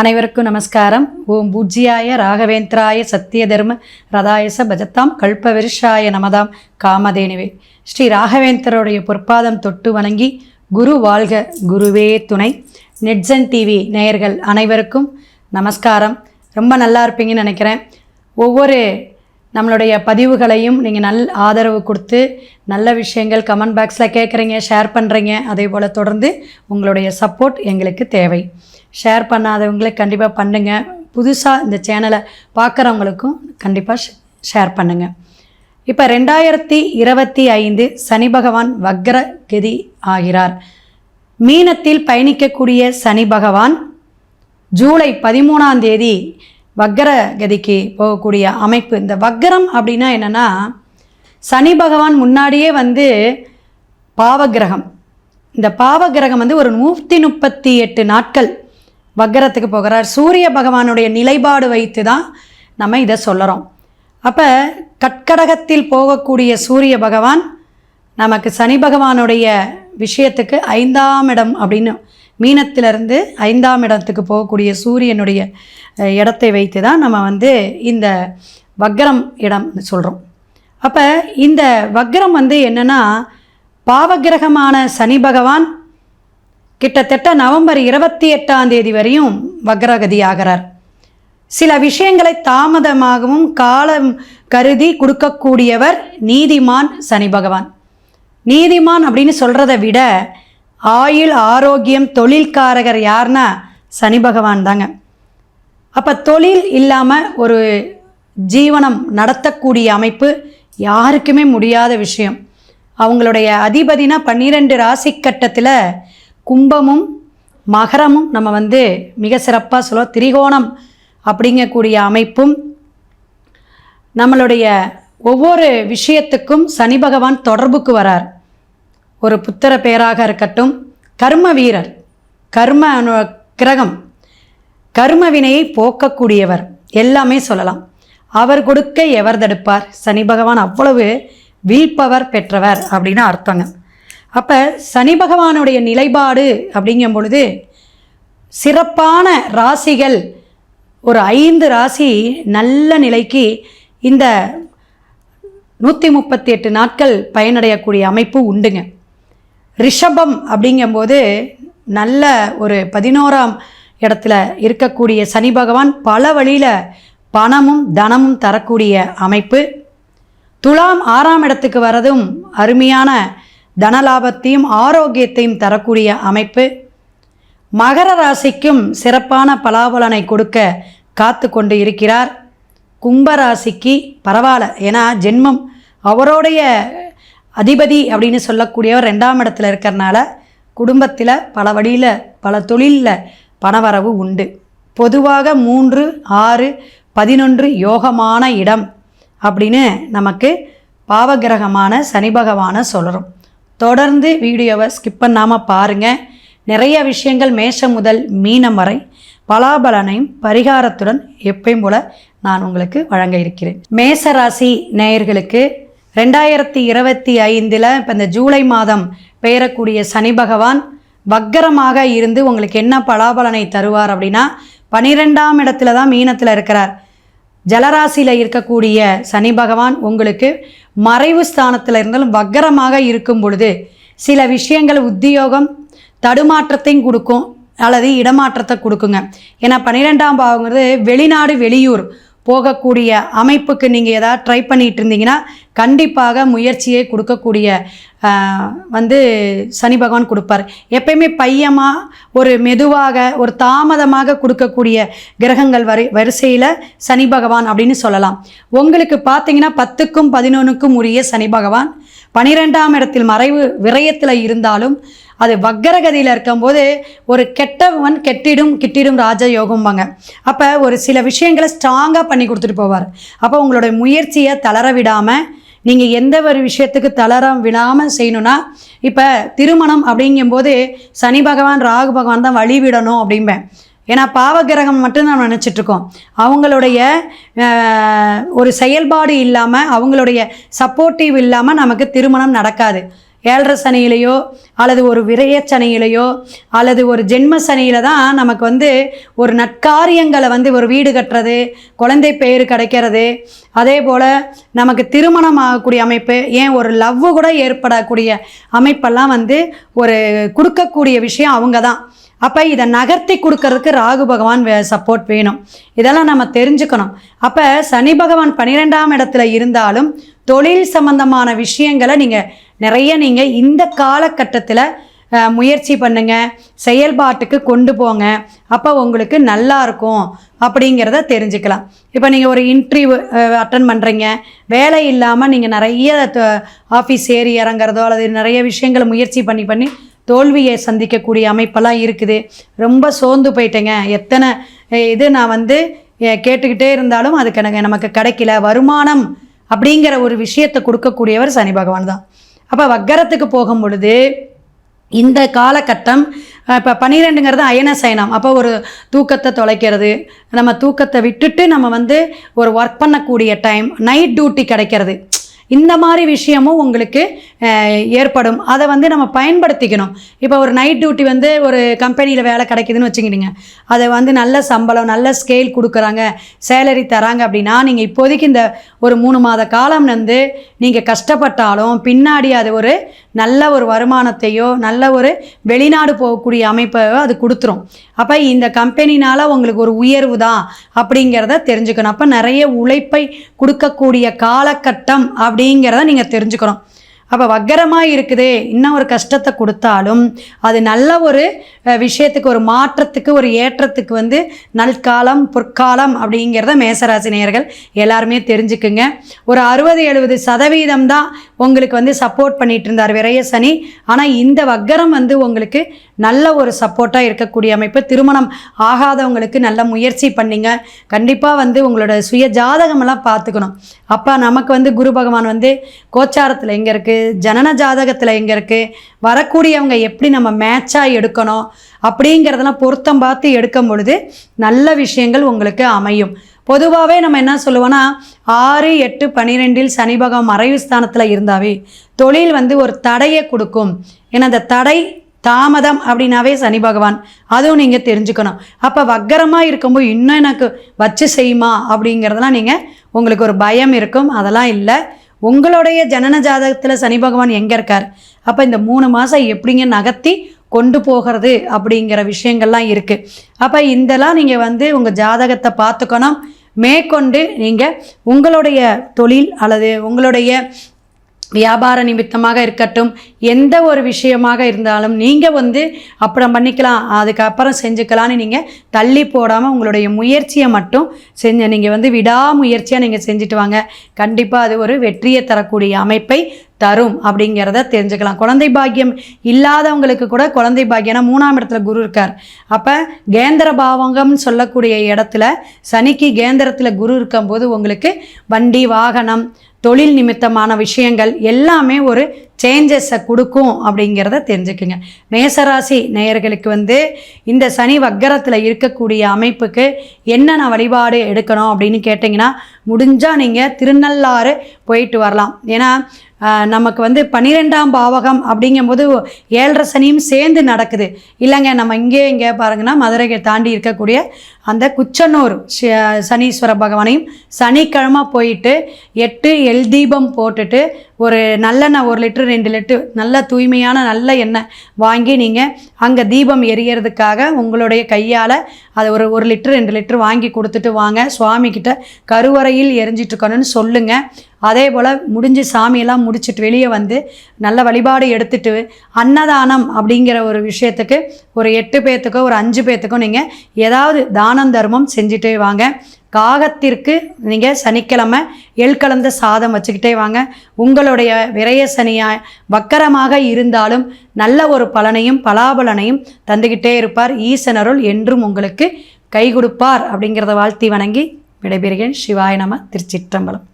அனைவருக்கும் நமஸ்காரம். ஓம் பூஜ்யாய ராகவேந்திராய சத்திய தர்ம ரதாயச பஜத்தாம் கல்பவிருஷாய நமதாம் காமதேனுவே. ஸ்ரீ ராகவேந்தருடைய பொற்பாதம் தொட்டு வணங்கி குரு வாழ்க குருவே துணை. நெட்ஸன் டிவி நேயர்கள் அனைவருக்கும் நமஸ்காரம். ரொம்ப நல்லா இருப்பீங்கன்னு நினைக்கிறேன். ஒவ்வொரு நம்மளுடைய பதிவுகளையும் நீங்கள் நல் ஆதரவு கொடுத்து நல்ல விஷயங்கள் கமெண்ட் பாக்ஸில் கேட்குறீங்க ஷேர் பண்ணுறீங்க அதே போல் தொடர்ந்து உங்களுடைய சப்போர்ட் எங்களுக்கு தேவை. ஷேர் பண்ணாதவங்களே கண்டிப்பாக பண்ணுங்கள் புதுசாக இந்த சேனலை பார்க்குறவங்களுக்கும் கண்டிப்பாக ஷேர் பண்ணுங்கள் இப்போ ரெண்டாயிரத்தி இருபத்தி ஐந்து சனி பகவான் வக்ர கதி ஆகிறார். மீனத்தில் பயணிக்கக்கூடிய சனி பகவான் ஜூலை பதிமூணாம் தேதி வக்கர கதிக்கு போகக்கூடிய அமைப்பு. இந்த வக்கரம் அப்படின்னா என்னென்னா சனி பகவான் முன்னாடியே வந்து பாவகிரகம் இந்த பாவகிரகம் வந்து ஒரு நூற்றி முப்பத்தி எட்டு நாட்கள் வக்கரத்துக்கு போகிறார். சூரிய பகவானுடைய நிலைப்பாடு வைத்து தான் நம்ம இதை சொல்லுறோம். அப்போ கட்கடகத்தில் போகக்கூடிய சூரிய பகவான் நமக்கு சனி பகவானுடைய விஷயத்துக்கு ஐந்தாம் இடம் அப்படின்னு மீனத்திலிருந்து ஐந்தாம் இடத்துக்கு போகக்கூடிய சூரியனுடைய இடத்தை வைத்து தான் நம்ம வந்து இந்த வக்ரம் இடம் சொல்கிறோம் அப்போ இந்த வக்ரம் வந்து என்னென்னா பாவகிரகமான சனி பகவான் கிட்டத்தட்ட நவம்பர் இருபத்தி எட்டாம் தேதி வரையும் வக்ரகதி ஆகிறார். சில விஷயங்களை தாமதமாகவும் காலம் கருதி கொடுக்கக்கூடியவர் நீதிமான் சனி பகவான். நீதிமான் அப்படின்னு சொல்கிறத விட ஆயுள் ஆரோக்கியம் தொழில்காரகர் யாருன்னா சனி பகவான் தாங்க. அப்போ தொழில் இல்லாமல் ஒரு ஜீவனம் நடத்தக்கூடிய அமைப்பு யாருக்குமே முடியாத விஷயம். அவங்களுடைய அதிபதினா பன்னிரெண்டு ராசி கட்டத்தில் கும்பமும் மகரமும் நம்ம வந்து மிக சிறப்பாக சொல்லுவோம் திரிகோணம் அப்படிங்கக்கூடிய அமைப்பும் நம்மளுடைய ஒவ்வொரு விஷயத்துக்கும் சனி பகவான் தொடர்புக்கு வரார். ஒரு புத்திர பேராக இருக்கட்டும் கர்ம வீரர் கர்ம அனு- கிரகம் கர்ம வினையை போக்கக்கூடியவர் எல்லாமே சொல்லலாம். அவர் கொடுக்க எவர் தடுப்பார்? சனி பகவான் அவ்வளவு வீழ்பவர் பெற்றவர் அப்படின்னு அர்த்தங்க. அப்போ சனி பகவானுடைய நிலைப்பாடு அப்படிங்கும் பொழுது சிறப்பான ராசிகள் ஒரு ஐந்து ராசி நல்ல நிலைக்கு இந்த நூற்றி முப்பத்தி எட்டு நாட்கள் பயனடையக்கூடிய அமைப்பு உண்டுங்க. ரிஷபம் அப்படிங்கும்போது நல்ல ஒரு பதினோராம் இடத்துல இருக்கக்கூடிய சனி பகவான் பல வழியில் பணமும் தனமும் தரக்கூடிய அமைப்பு. துலாம் ஆறாம் இடத்துக்கு வரதும் அருமையான தனலாபத்தையும் ஆரோக்கியத்தையும் தரக்கூடிய அமைப்பு. மகர ராசிக்கும் சிறப்பான பலாபலனை கொடுக்க காத்து கொண்டு இருக்கிறார். கும்பராசிக்கு பரவாயில்ல. ஏன்னா ஜென்மம் அவருடைய அதிபதி அப்படின்னு சொல்லக்கூடியவர் ரெண்டாம் இடத்துல இருக்கிறனால குடும்பத்தில் பல வழியில் பல தொழிலில் பணவரவு உண்டு. பொதுவாக மூன்று ஆறு பதினொன்று யோகமான இடம் அப்படின்னு நமக்கு பாவகிரகமான சனி பகவானை சொல்கிறோம் தொடர்ந்து வீடியோவை ஸ்கிப் பண்ணாமல் பாருங்கள் நிறைய விஷயங்கள் மேஷம் முதல் மீனம் வரை பலாபலனையும் பரிகாரத்துடன் எப்பயும் போல நான் உங்களுக்கு வழங்க இருக்கிறேன். மேச ராசி நேயர்களுக்கு ரெண்டாயிரத்தி இருபத்தி ஐந்தில் இப்போ இந்த ஜூலை மாதம் பெயரக்கூடிய சனி பகவான் வக்கரமாக இருந்து உங்களுக்கு என்ன பலாபலனை தருவார் அப்படின்னா பனிரெண்டாம் இடத்துல தான் மீனத்தில் இருக்கிறார். ஜலராசியில் இருக்கக்கூடிய சனி பகவான் உங்களுக்கு மறைவு ஸ்தானத்தில் இருந்தாலும் வக்கரமாக இருக்கும் பொழுது சில விஷயங்கள் உத்தியோகம் தடுமாற்றத்தையும் கொடுக்கும் அல்லது இடமாற்றத்தை கொடுக்குங்க. ஏன்னா பன்னிரெண்டாம் பாவங்கிறது வெளிநாடு வெளியூர். போகக்கூடிய அமைப்புக்கு நீங்கள் ஏதாவது ட்ரை பண்ணிகிட்டு இருந்தீங்கன்னா கண்டிப்பாக முயற்சியை கொடுக்கக்கூடிய வந்து சனி பகவான் கொடுப்பார். எப்பயுமே பையமாக ஒரு மெதுவாக ஒரு தாமதமாக கொடுக்கக்கூடிய கிரகங்கள் வரி வரிசையில் சனி பகவான் அப்படின்னு சொல்லலாம். உங்களுக்கு பார்த்தீங்கன்னா பத்துக்கும் பதினொன்றுக்கும் உரிய சனி பகவான். பனிரெண்டாம் இடத்தில் மறைவு விரயத்தில் இருந்தாலும் அது வக்கரகதியில் இருக்கும்போது ஒரு கெட்டவன் கெட்டிடும் கிட்டிடும் ராஜயோகம்பாங்க. அப்போ ஒரு சில விஷயங்களை ஸ்ட்ராங்காக பண்ணி கொடுத்துட்டு போவார். அப்போ உங்களுடைய முயற்சியை தளர விடாமல் நீங்கள் எந்த ஒரு விஷயத்துக்கு தளர விடாமல் செய்யணும்னா இப்போ திருமணம் அப்படிங்கும்போது சனி பகவான் ராகு பகவான் தான் வழி விடணும் அப்படிம்பேன். ஏன்னா பாவகிரகம் மட்டும் நம்ம நினச்சிட்டு இருக்கோம் அவங்களுடைய ஒரு செயல்பாடு இல்லாமல் அவங்களுடைய சப்போர்ட்டிவ் இல்லாமல் நமக்கு திருமணம் நடக்காது. ஏழரை சனியிலையோ அல்லது ஒரு விரயச்சனியிலையோ அல்லது ஒரு ஜென்ம சனியில் தான் நமக்கு வந்து ஒரு நற்காரியங்களை வந்து ஒரு வீடு கட்டுறது குழந்தை பேர் கிடைக்கிறது. அதே போல் நமக்கு திருமணம் ஆகக்கூடிய அமைப்பு ஏன் ஒரு லவ் கூட ஏற்படக்கூடிய அமைப்பெல்லாம் வந்து ஒரு கொடுக்கக்கூடிய விஷயம் அவங்க தான். அப்போ இதை நகர்த்தி கொடுக்கறதுக்கு ராகு பகவான் சப்போர்ட் வேணும். இதெல்லாம் நம்ம தெரிஞ்சுக்கணும். அப்போ சனி பகவான் பன்னிரெண்டாம் இடத்துல இருந்தாலும் தொழில் சம்பந்தமான விஷயங்களை நீங்கள் நிறைய நீங்கள் இந்த காலகட்டத்தில் முயற்சி பண்ணுங்க. செயல்பாட்டுக்கு கொண்டு போங்க. அப்போ உங்களுக்கு நல்லா இருக்கும் அப்படிங்கிறத தெரிஞ்சுக்கலாம். இப்போ நீங்கள் ஒரு இன்டர்வியூ அட்டன் பண்ணுறீங்க வேலை இல்லாமல் நீங்கள் நிறைய ஆஃபீஸ் ஏறி இறங்குறதோ அல்லது நிறைய விஷயங்களை முயற்சி பண்ணி பண்ணி தோல்வியை சந்திக்கக்கூடிய அமைப்பெல்லாம் இருக்குது. ரொம்ப சோர்ந்து போயிட்டேங்க. எத்தனை இது நான் வந்து கேட்டுக்கிட்டே இருந்தாலும் அதுக்கு எனக்கு நமக்கு கிடைக்கல. வருமானம் அப்படிங்கிற ஒரு விஷயத்தை கொடுக்கக்கூடியவர் சனி பகவான் தான். அப்போ வக்கரத்துக்கு போகும் பொழுது இந்த காலகட்டம் இப்போ பன்னிரெண்டுங்கிறது அயன சயனம். அப்போ ஒரு தூக்கத்தை தொலைக்கிறது. நம்ம தூக்கத்தை விட்டுட்டு நம்ம வந்து ஒரு ஒர்க் பண்ணக்கூடிய டைம் நைட் டியூட்டி கிடைக்கிறது. இந்த மாதிரி விஷயமும் உங்களுக்கு ஏற்படும். அதை வந்து நம்ம பயன்படுத்திக்கணும். இப்போ ஒரு நைட் டியூட்டி வந்து ஒரு கம்பெனியில் வேலை கிடைக்குதுன்னு வச்சுக்கிடுங்க. அதை வந்து நல்ல சம்பளம் நல்ல ஸ்கேல் கொடுக்குறாங்க. சேலரி தராங்க அப்படின்னா நீங்கள் இப்போதைக்கு இந்த ஒரு மூணு மாத காலம் வந்து நீங்கள் கஷ்டப்பட்டாலும் பின்னாடி அது ஒரு நல்ல ஒரு வருமானத்தையோ நல்ல ஒரு வெளிநாடு போகக்கூடிய அமைப்பையோ அது கொடுத்துரும். அப்போ இந்த கம்பெனினால் உங்களுக்கு ஒரு உயர்வு தான் அப்படிங்கிறத தெரிஞ்சுக்கணும். அப்போ நிறைய உழைப்பை கொடுக்கக்கூடிய காலகட்டம் அப்படிங்கிறத நீங்கள் தெரிஞ்சுக்கணும். அப்போ வக்கரமாக இருக்குது இன்னும் ஒரு கஷ்டத்தை கொடுத்தாலும் அது நல்ல ஒரு விஷயத்துக்கு ஒரு மாற்றத்துக்கு ஒரு ஏற்றத்துக்கு வந்து நல்காலம் பொற்காலம் அப்படிங்கிறத மேசராசி நேயர்கள் எல்லாருமே தெரிஞ்சுக்குங்க. ஒரு அறுபது எழுபது சதவீதம் தான் உங்களுக்கு வந்து சப்போர்ட் பண்ணிட்டு இருந்தார் விரைய சனி. ஆனால் இந்த வக்கரம் வந்து உங்களுக்கு நல்ல ஒரு சப்போர்ட்டாக இருக்கக்கூடிய அமைப்பு. திருமணம் ஆகாதவங்களுக்கு நல்ல முயற்சி பண்ணிங்க. கண்டிப்பாக வந்து உங்களோட சுய ஜாதகமெல்லாம் பார்த்துக்கணும். அப்போ நமக்கு வந்து குரு பகவான் வந்து கோச்சாரத்தில் எங்கே இருக்குது ஜனன ஜாதகத்தில் எங்கே இருக்குது வரக்கூடியவங்க எப்படி நம்ம மேட்சாக எடுக்கணும்? அப்படிங்கிறதெல்லாம் பொருத்தம் பார்த்து எடுக்கும் பொழுது நல்ல விஷயங்கள் உங்களுக்கு அமையும். பொதுவாகவே நம்ம என்ன சொல்லுவோன்னா ஆறு எட்டு பன்னிரெண்டில் சனி பகவான் மறைவு ஸ்தானத்தில் இருந்தாவே தொழில் வந்து ஒரு தடையை கொடுக்கும். ஏன்னா அந்த தடை தாமதம் அப்படின்னாவே சனி பகவான். அதுவும் நீங்கள் தெரிஞ்சுக்கணும். அப்போ வக்கரமாக இருக்கும்போது இன்னும் எனக்கு வச்சு செய்யுமா அப்படிங்கிறதெல்லாம் நீங்கள் உங்களுக்கு ஒரு பயம் இருக்கும். அதெல்லாம் இல்லை. உங்களுடைய ஜனன ஜாதகத்தில் சனி பகவான் எங்கே இருக்கார்? அப்போ இந்த மூணு மாதம் எப்படிங்க நகர்த்தி கொண்டு போகிறது அப்படிங்கிற விஷயங்கள்லாம் இருக்குது அப்போ இதெல்லாம் நீங்கள் வந்து உங்கள் ஜாதகத்தை பார்த்துக்கணும். மேற்கொண்டு நீங்கள் உங்களுடைய தொழில் அல்லது உங்களுடைய வியாபார நிமித்தமாக இருக்கட்டும் எந்த ஒரு விஷயமாக இருந்தாலும் நீங்கள் வந்து அப்புறம் பண்ணிக்கலாம் அதுக்கப்புறம் செஞ்சுக்கலான்னு நீங்கள் தள்ளி போடாமல் உங்களுடைய முயற்சியை மட்டும் செஞ்ச நீங்கள் வந்து விடாமுயற்சியாக நீங்கள் செஞ்சுட்டு வாங்க. கண்டிப்பாக அது ஒரு வெற்றியை தரக்கூடிய அமைப்பை தரும் அப்படிங்கிறத தெரிஞ்சுக்கலாம். குழந்தை பாக்கியம் இல்லாதவங்களுக்கு கூட குழந்தை பாக்கியம்னா மூணாம் இடத்துல குரு இருக்கார். அப்போ கேந்திர பாவங்கம்னு சொல்லக்கூடிய இடத்துல சனிக்கு கேந்திரத்தில் குரு இருக்கும்போது உங்களுக்கு வண்டி வாகனம் தொழில் நிமித்தமான விஷயங்கள் எல்லாமே ஒரு சேஞ்சஸை கொடுக்கும் அப்படிங்கிறத தெரிஞ்சுக்குங்க. மேசராசி நேயர்களுக்கு வந்து இந்த சனி வக்கரத்தில் இருக்கக்கூடிய அமைப்புக்கு என்னென்ன வழிபாடு எடுக்கணும் அப்படின்னு கேட்டிங்கன்னா முடிஞ்சால் நீங்கள் திருநள்ளாறு போயிட்டு வரலாம். ஏன்னா நமக்கு வந்து பன்னிரெண்டாம் பாவகம் அப்படிங்கும்போது ஏழரை சனியும் சேர்ந்து நடக்குது. இல்லைங்க நம்ம இங்கே இங்கே பாருங்கன்னா மதுரையை தாண்டி இருக்கக்கூடிய அந்த குச்சனூர் சனீஸ்வர பகவானையும் சனிக்கிழமை போயிட்டு எட்டு எல் தீபம் போட்டுட்டு ஒரு நல்லெண்ணெய் ஒரு லிட்டர் ரெண்டு லிட்டர் நல்ல தூய்மையான நல்ல எண்ணெய் வாங்கி நீங்கள் அங்கே தீபம் எரியறதுக்காக உங்களுடைய கையால் அதை ஒரு ஒரு லிட்டர் ரெண்டு லிட்டர் வாங்கி கொடுத்துட்டு வாங்க. சுவாமிக்கிட்ட கருவறையில் எரிஞ்சிட்ருக்கணும்னு சொல்லுங்கள் அதே போல் முடிஞ்சு சாமியெல்லாம் முடிச்சிட்டு வெளியே வந்து நல்ல வழிபாடு எடுத்துட்டு அன்னதானம் அப்படிங்கிற ஒரு விஷயத்துக்கு ஒரு எட்டு பேர்த்துக்கோ ஒரு அஞ்சு பேர்த்துக்கோ நீங்கள் ஏதாவது தானம் தர்மம் செஞ்சுட்டே வாங்க. காகத்திற்கு நீங்கள் சனிக்கிழமை எள் கலந்த சாதம் வச்சுக்கிட்டே வாங்க. உங்களுடைய விரய சனியாக வக்கரமாக இருந்தாலும் நல்ல ஒரு பலனையும் பலாபலனையும் தந்துக்கிட்டே இருப்பார். ஈசனருள் என்றும் உங்களுக்கு கை கொடுப்பார் அப்படிங்கிறத வாழ்த்தி வணங்கி விடைபெறுகிறேன். சிவாய நம திருச்சிற்றம்பலம்.